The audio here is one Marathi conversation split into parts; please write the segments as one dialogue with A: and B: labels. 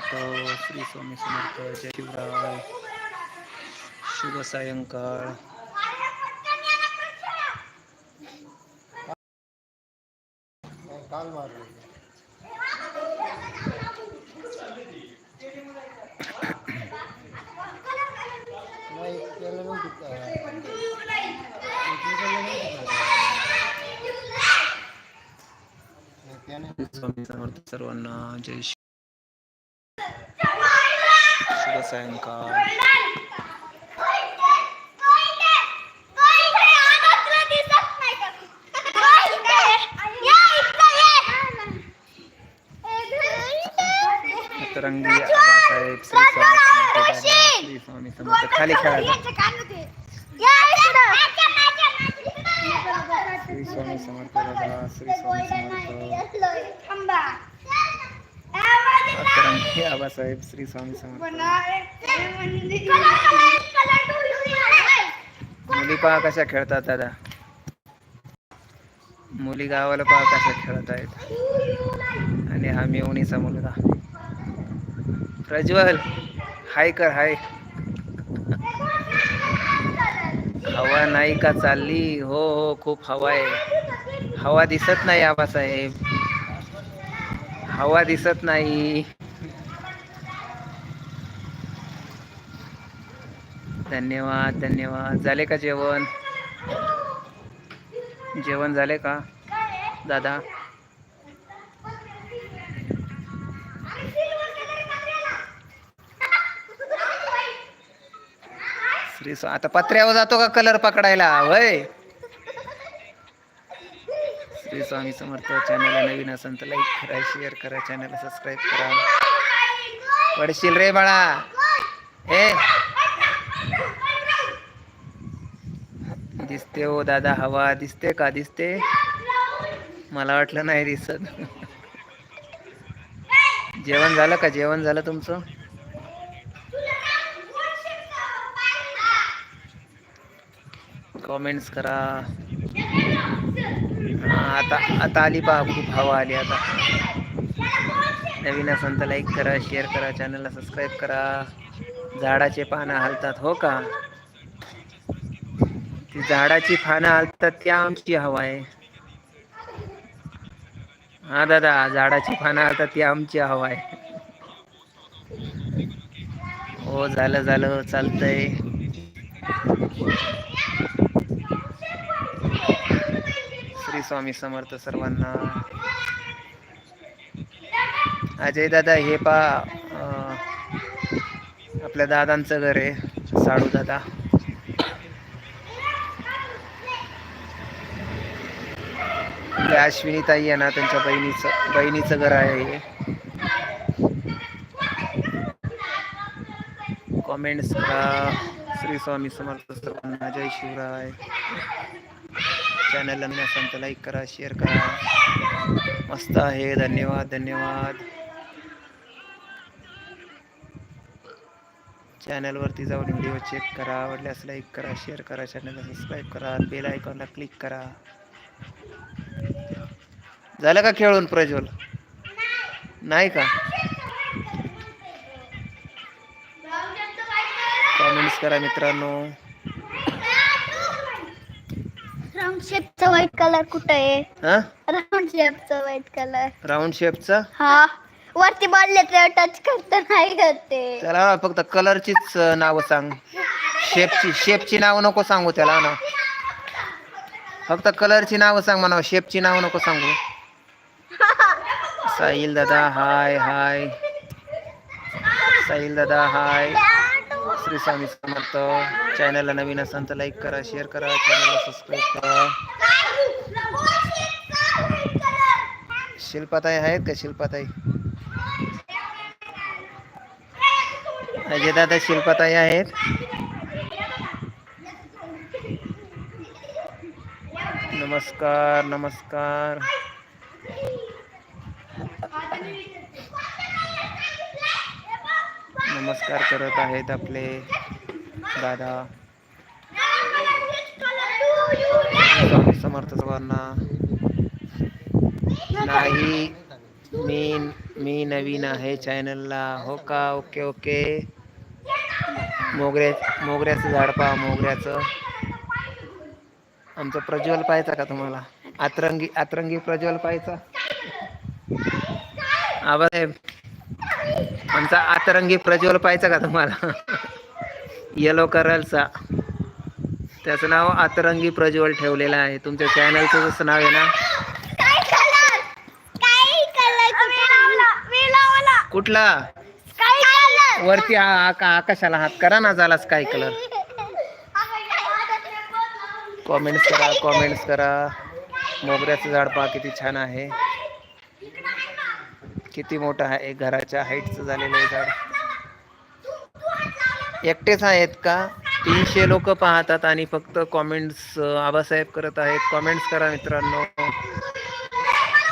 A: समर्थ श्री स्वामी समर्थ जय शिवराय शुभ सायंकाळ स्वामी समर्थ सर्वांना जय श्री सायंकाळ तरंगी आबासाहेब श्री स्वामी स्वामी समर्थ खाली खेळायचं श्री स्वामी समर्थ श्री स्वामी समर्थ. तरंगी आबासाहेब श्री स्वामी समर्थ. मुली पहा कशा खेळतात दादा. मुली गावाला पहा कशा खेळत आहेत. आणि हा मेवणीचा मुलगा. प्रज्वल हाय कर हाय. हवा नाही का चालली? हो हो खूप हवा आहे. हवा दिसत नाही आबासाहेब. हवा दिसत नाही. धन्यवाद धन्यवाद. झाले का जेवण? जेवण झाले का? दादा? श्री आता पत्र्यावर जातो का कलर पकडायला? वय श्री स्वामी समर्थ चॅनलला नवीन असेल तर लाईक करा शेअर करा चॅनलला सबस्क्राईब करा. पडशील रे बाळा. ए दिसते हो दादा हवा दिसते का दिसते? मला वाटलं नाही दिसत. जेवण झालं का? जेवण झालं तुमचं? कमेंट्स करा. आता आता आली पहा खूप हवा आली आता. नवीन असेल तर लाईक करा शेअर करा चॅनलला सबस्क्राईब करा. झाडाचे पानं हलतात हो का? ती झाडाची फानं हलतात ती आमची हवा आहे. हा दादा झाडाची फानं हलतात ती आमची हवा आहे. हो झालं झालं चालतंय. श्री स्वामी समर्थ सर्वांना. अजय दादा हे पा आपल्या दादांचं घर आहे साडू दादा. त्या अश्विनी ताई आहे ना त्यांच्या बहिणीचं बहिणीचं घर आहे. हे कॉमेंट्स करा. श्री स्वामी समर्थ सर्वांना जय शिवराय. चॅनलला मी असाल तर लाईक करा शेअर करा. मस्त आहे. धन्यवाद धन्यवाद. चॅनलवरती जाऊन व्हिडिओ चेक करा. आवडल्यास लाईक करा शेअर करा. चॅनलला सबस्क्राईब करा. बेल आयकॉनला क्लिक करा. झालं का खेळून प्रज्वल? नाही का? कॉमेंट्स करा मित्रांनो.
B: राऊंड शेपचा व्हाईट कलर कुठं आहे?
A: हा?
B: राऊंड शेपचा व्हाईट कलर
A: राऊंड शेपचा
B: हा. वरती बॉलले तर टच करता नाही करते
A: त्याला फक्त कलरचीच नावं सांग. शेपची शेपची नावं नको सांगू त्याला ना. फक्त कलरची नावं सांग म्हणा शेपची नावं नको सांगू. साहिल दादा, हाय हाय। साहिल दादा, हाय। श्री स्वामी समर्थ। चॅनलला नवीन असाल लाईक करा शेअर करा चॅनलला सबस्क्राईब करा. शिल्पाताई आहेत का? शिल्पाताई? अजय दादा, शिल्पाताई आहेत? नमस्कार नमस्कार. नमस्कार करत आहेत आपले दादा. स्वामी समर्थ सर्वांना नाही मी मी नवीन आहे चॅनलला. हो का? Okay okay. मोगऱ्या मोगऱ्याचं झाड पहा मोगऱ्याचं. आमचं प्रज्वल पाहायचा का तुम्हाला? आतरंगी आतरंगी प्रज्वल पाहायचा? आबासाहेब आमचा आतरंगी प्रज्वल पाहायचा का तुम्हाला? येलो कलरचा त्याचं नाव आतरंगी प्रज्वल ठेवलेलं आहे. तुमच्या चॅनलचं जसं नाव आहे ना?
B: काय कलर काय कलर मी लावला.
A: कुठला?
B: काय कलर
A: वरती आ- आका- आकाशाला हात करा ना झाला स्काय कलर कॉमेंट्स करा कॉमेंट्स करा. मोगऱ्याचं झाड पहा किती छान आहे. किती मोठं आहे? घराच्या हाईटचं झालेलं आहे झाड. एकटेच आहेत का? तीनशे लोक पाहतात आणि फक्त कॉमेंट्स आबासाहेब करत आहेत. कॉमेंट्स करा मित्रांनो.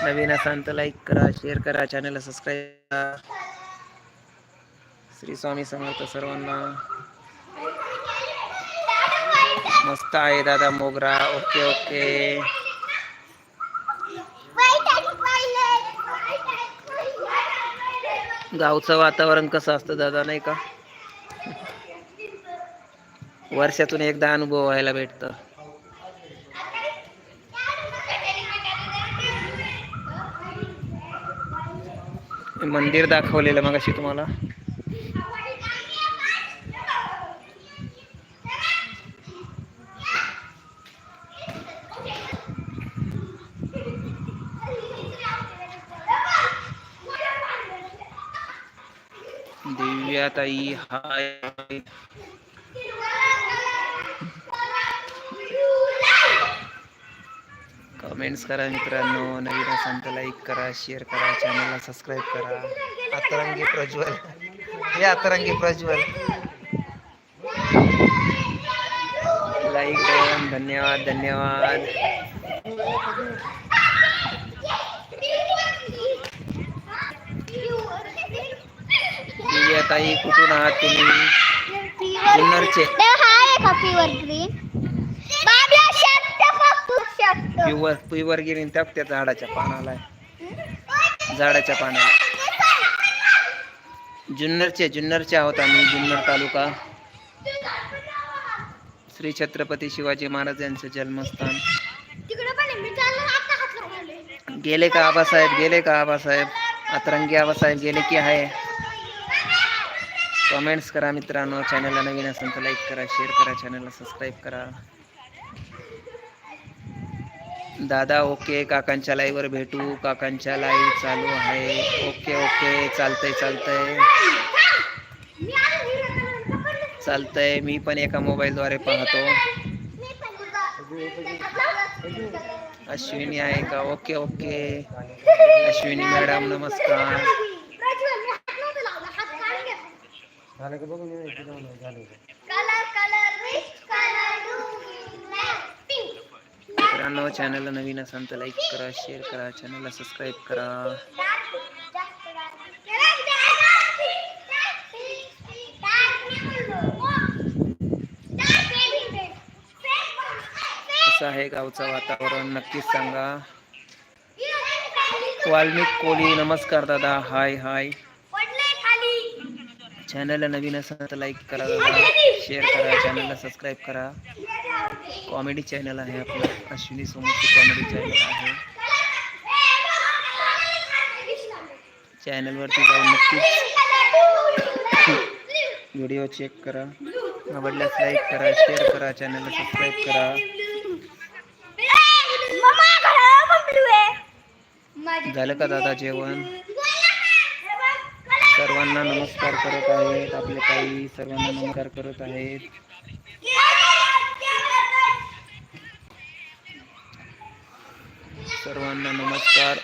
A: नवीन असाल तर लाईक करा शेअर करा चॅनलला सबस्क्राईब करा. श्री स्वामी समर्थ सर्वांना. मस्त आहे दादा मोगरा. ओके ओके गावचं वातावरण कसं असतं दादा नाही का? वर्षातून एकदा अनुभव व्हायला भेटतं. मंदिर दाखवलेलं मगाशी तुम्हाला. ताई हाय. कमेंट्स करा मित्रांनो नवीन असाल तर लाईक करा शेअर करा चॅनलला सबस्क्राईब करा. अतरंगी प्रज्वल. हे अतरंगी प्रज्वल. लाईक धन्यवाद धन्यवाद. दिव्याताई कुठून आहात तुम्ही? जुन्नरचे.
B: का प्युअर ग्रीन
A: त्या झाडाच्या पानाला. झाडाच्या पानाला. जुन्नरचे जुन्नरचे आहोत आम्ही जुन्नर तालुका. श्री छत्रपती शिवाजी महाराज यांचं जन्मस्थान. गेले का आबासाहेब? गेले का आबासाहेब? अतरंगी आबासाहेब गेले की आहे? कमेंट्स करा मित्रांनो. चॅनलला नवीन असेल तर लाईक करा शेअर करा चॅनलला सबस्क्राईब करा. दादा ओके काकांच्या लाईव्हवर भेटू. काकांच्या लाईव्ह चालू आहे. ओके ओके चालतंय चालतंय. चालतंय. मी पण एका मोबाईलद्वारे पाहतो. अश्विनी आहे का? ओके ओके अश्विनी मॅडम नमस्कार.
C: झालं का बघून झालं
A: मित्रांनो चॅनलला नवीन असाल तर लाईक करा शेअर करा चॅनलला सबस्क्राईब करा. कसं आहे गावचं वातावरण नक्कीच सांगा. वाल्मिक कोली नमस्कार दादा. हाय हाय. चॅनलला नवीन असाल तर लाईक करा शेअर करा चॅनलला सबस्क्राईब करा। कॉमेडी चॅनल आहे आपलं अश्विनी सोमची कॉमेडी चॅनल आहे चॅनलवरती जाऊन नक्कीच व्हिडिओ चेक करा। आवडल्यास लाईक करा शेअर करा चॅनलला सबस्क्राईब करा। झालं का दादा जेवण। सर्वांना नमस्कार करत आहेत. आपले काही सर्वांना नमस्कार करत आहेत. सर्वांना नमस्कार.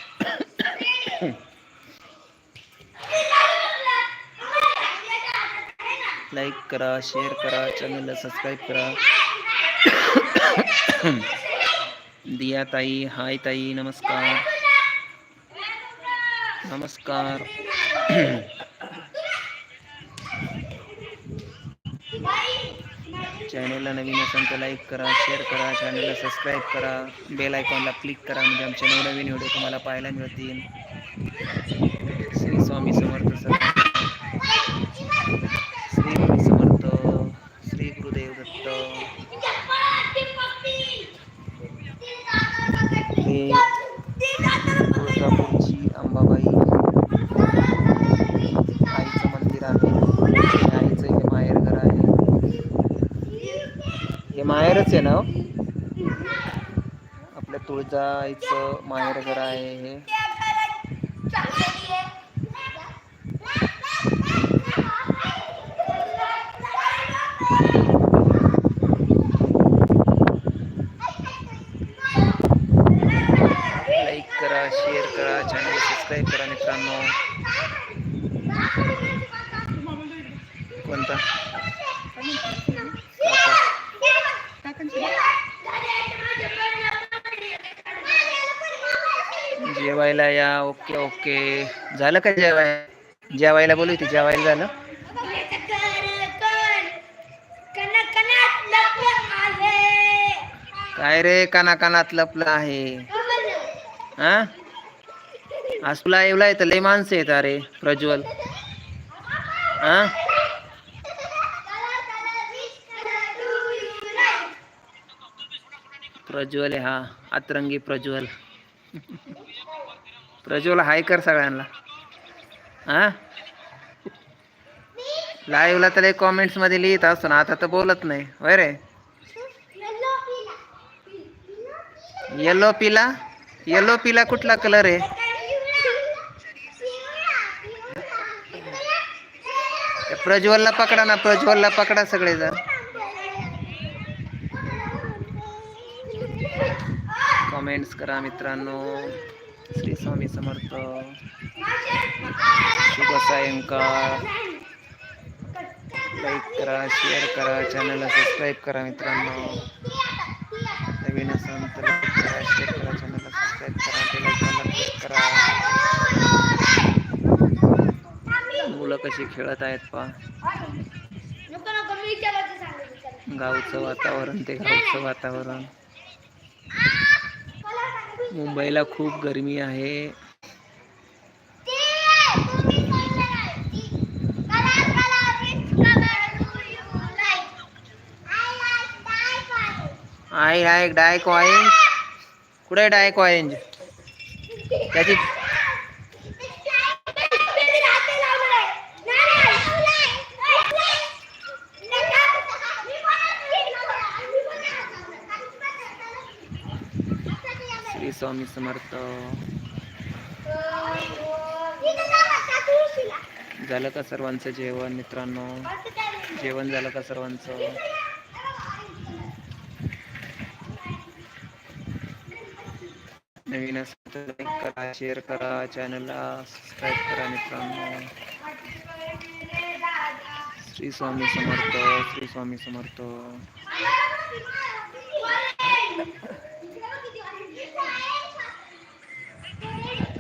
A: लाईक करा शेअर करा चॅनलला सबस्क्राईब करा. दिया ताई, हाय ताई, नमस्कार. नमस्कार. चॅनलला नवीन असेल तर लाईक करा शेअर करा चॅनलला सबस्क्राईब करा बेल आयकॉनला क्लिक करा म्हणजे आमचे नवनवीन व्हिडिओ तुम्हाला पाहायला मिळतील. श्री स्वामी समर्थ सर. श्री समर्थ श्री गुरुदेव दत्त हे तुळजापूरची अंबाबाई आईचं मंदिर आहे आणि आईचं हे माहेर घर आहे हे माहेरच आहे ना हो? आपल्या तुळजा आईचं माहेर आहे हे लाईक करा शेअर करा चॅनल सबस्क्राईब करा मित्रांनो कोणता काका जेवायला या ओके ओके. झालं का जेवाय? जेवायला बोलू ते जेवायला झालं? काय रे काना कानात लपलं आहे. हा आज तुला येवला तर लय माणसं येत अरे प्रज्वल. हा प्रज्वल आहे हा अतरंगी प्रज्वल. प्रज्वल हाय कर सगळ्यांना. हा? लाईव्हला तर कॉमेंट्समध्ये लिहित असतो ना आता तर बोलत नाही. होय रे? येलो पिला येलो पिला कुठला कलर आहे? प्रज्वलला पकडा ना प्रज्वलला पकडा सगळेजण. कमेंट्स करा मित्रांनो. स्वामी समर्थ शुभ सायंकाळ लाईक करा शेअर करा चॅनलला सबस्क्राईब करा मित्रांनो. नवीन असाल तर लाईक करा शेअर करा चॅनलला सबस्क्राईब करा बेल आयकॉनला क्लिक करा. मुलं कशी खेळत आहेत पा गावचं वातावरण ते गावचं वातावरण. मुंबईला खूप गरमी आहे. आहे डायक ऑरेंज कुठे डायक ऑरेंज त्याची स्वामी समर्थ झालं का सर्वांचं जेवण मित्रांनो? जेवण झालं का सर्वांचं? नवीन असेल तर लाईक करा शेअर करा चॅनलला सबस्क्राईब करा मित्रांनो. श्री स्वामी समर्थ श्री स्वामी समर्थ.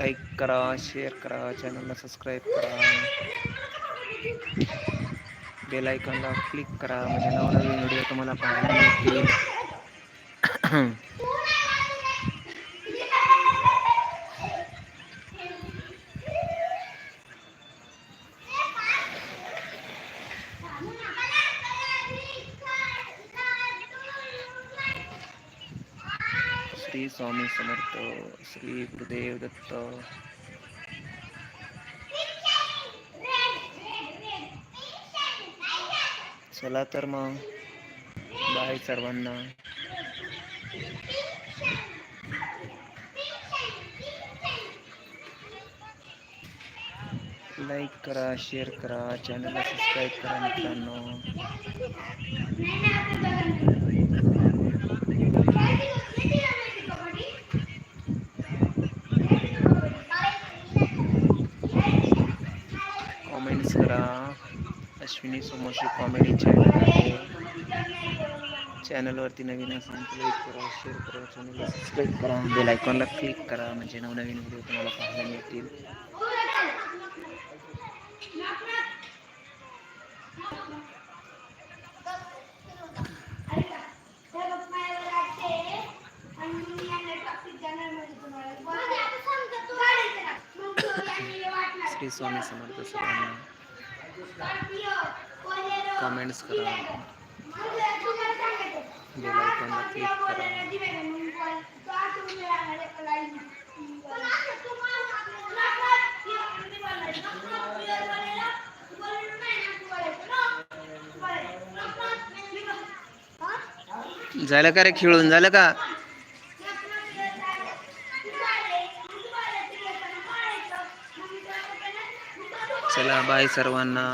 A: लाईक करा शेअर करा चॅनलला सबस्क्राईब करा. बेल आयकॉनला क्लिक करा. म्हणजे नवनवीन व्हिडिओ तुम्हाला पाहायला मिळतील श्री स्वामी समर्थ श्री गुरुदेव दत्त. चला तर मग बाय सर्वांना. लाईक करा शेअर करा चॅनलला सबस्क्राईब करा मित्रांनो करा अश्विनी सोमोशी कॉमेडी चॅनल आहे चॅनलवरती नवीन असेल तर लाईक करा शेअर करा चॅनलला सबस्क्राईब करा. बेल आयकॉनला क्लिक करा. म्हणजे नवनवीन व्हिडिओ तुम्हाला पाहायला मिळतील. श्री स्वामी समर्थ सर्वांना कमेंट्स करा क्लिक करा. झालं का रे खेळून? झालं का? चला बाय सर्वांना.